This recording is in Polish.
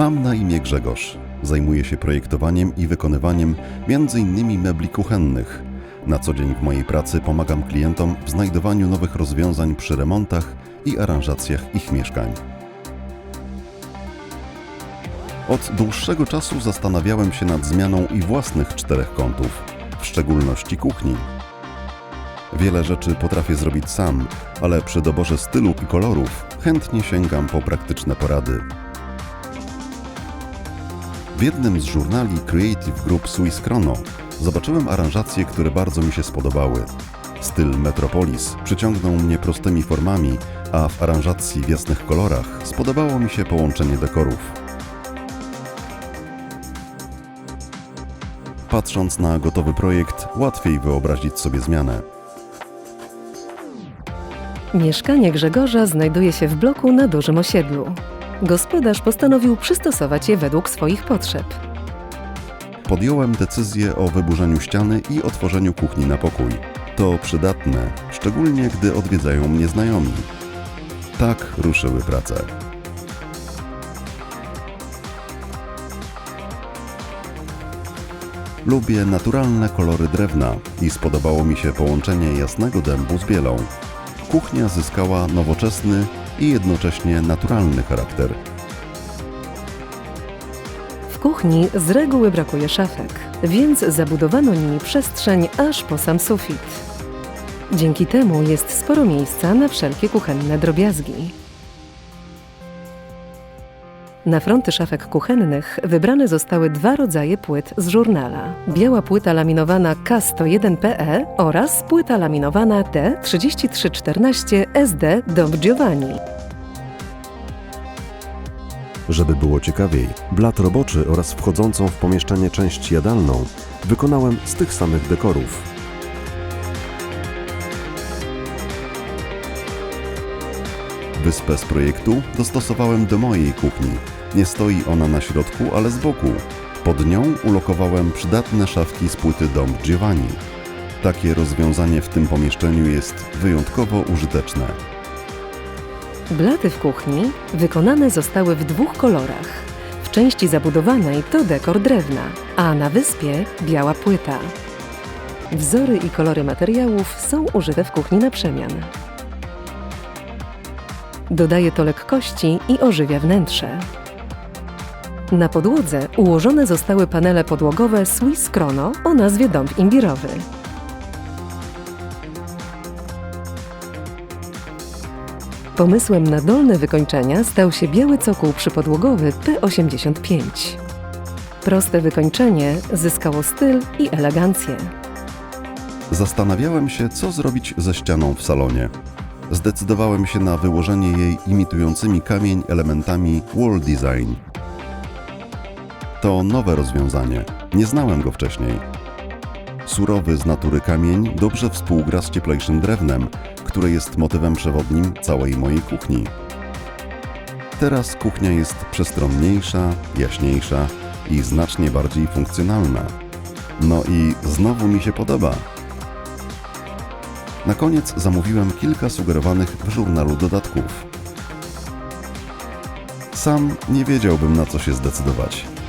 Mam na imię Grzegorz. Zajmuję się projektowaniem i wykonywaniem m.in. mebli kuchennych. Na co dzień w mojej pracy pomagam klientom w znajdowaniu nowych rozwiązań przy remontach i aranżacjach ich mieszkań. Od dłuższego czasu zastanawiałem się nad zmianą i własnych czterech kątów, w szczególności kuchni. Wiele rzeczy potrafię zrobić sam, ale przy doborze stylu i kolorów chętnie sięgam po praktyczne porady. W jednym z żurnali Creative Group Swiss Chrono zobaczyłem aranżacje, które bardzo mi się spodobały. Styl Metropolis przyciągnął mnie prostymi formami, a w aranżacji w jasnych kolorach spodobało mi się połączenie dekorów. Patrząc na gotowy projekt, łatwiej wyobrazić sobie zmianę. Mieszkanie Grzegorza znajduje się w bloku na dużym osiedlu. Gospodarz postanowił przystosować je według swoich potrzeb. Podjąłem decyzję o wyburzeniu ściany i otworzeniu kuchni na pokój. To przydatne, szczególnie gdy odwiedzają mnie znajomi. Tak ruszyły prace. Lubię naturalne kolory drewna i spodobało mi się połączenie jasnego dębu z bielą. Kuchnia zyskała nowoczesny i jednocześnie naturalny charakter. W kuchni z reguły brakuje szafek, więc zabudowano nimi przestrzeń aż po sam sufit. Dzięki temu jest sporo miejsca na wszelkie kuchenne drobiazgi. Na fronty szafek kuchennych wybrane zostały dwa rodzaje płyt z żurnala. Biała płyta laminowana K101PE oraz płyta laminowana T3314 SD Dom Giovanni. Żeby było ciekawiej, blat roboczy oraz wchodzącą w pomieszczenie część jadalną wykonałem z tych samych dekorów. Wyspę z projektu dostosowałem do mojej kuchni. Nie stoi ona na środku, ale z boku. Pod nią ulokowałem przydatne szafki z płyty Dom Giovanni. Takie rozwiązanie w tym pomieszczeniu jest wyjątkowo użyteczne. Blaty w kuchni wykonane zostały w dwóch kolorach. W części zabudowanej to dekor drewna, a na wyspie biała płyta. Wzory i kolory materiałów są użyte w kuchni na przemian. Dodaje to lekkości i ożywia wnętrze. Na podłodze ułożone zostały panele podłogowe Swiss Chrono o nazwie dąb imbirowy. Pomysłem na dolne wykończenia stał się biały cokół przypodłogowy P85. Proste wykończenie zyskało styl i elegancję. Zastanawiałem się, co zrobić ze ścianą w salonie. Zdecydowałem się na wyłożenie jej imitującymi kamień elementami wall design. To nowe rozwiązanie. Nie znałem go wcześniej. Surowy z natury kamień dobrze współgra z cieplejszym drewnem, które jest motywem przewodnim całej mojej kuchni. Teraz kuchnia jest przestronniejsza, jaśniejsza i znacznie bardziej funkcjonalna. No i znowu mi się podoba. Na koniec zamówiłem kilka sugerowanych w żurnalu dodatków. Sam nie wiedziałbym na co się zdecydować.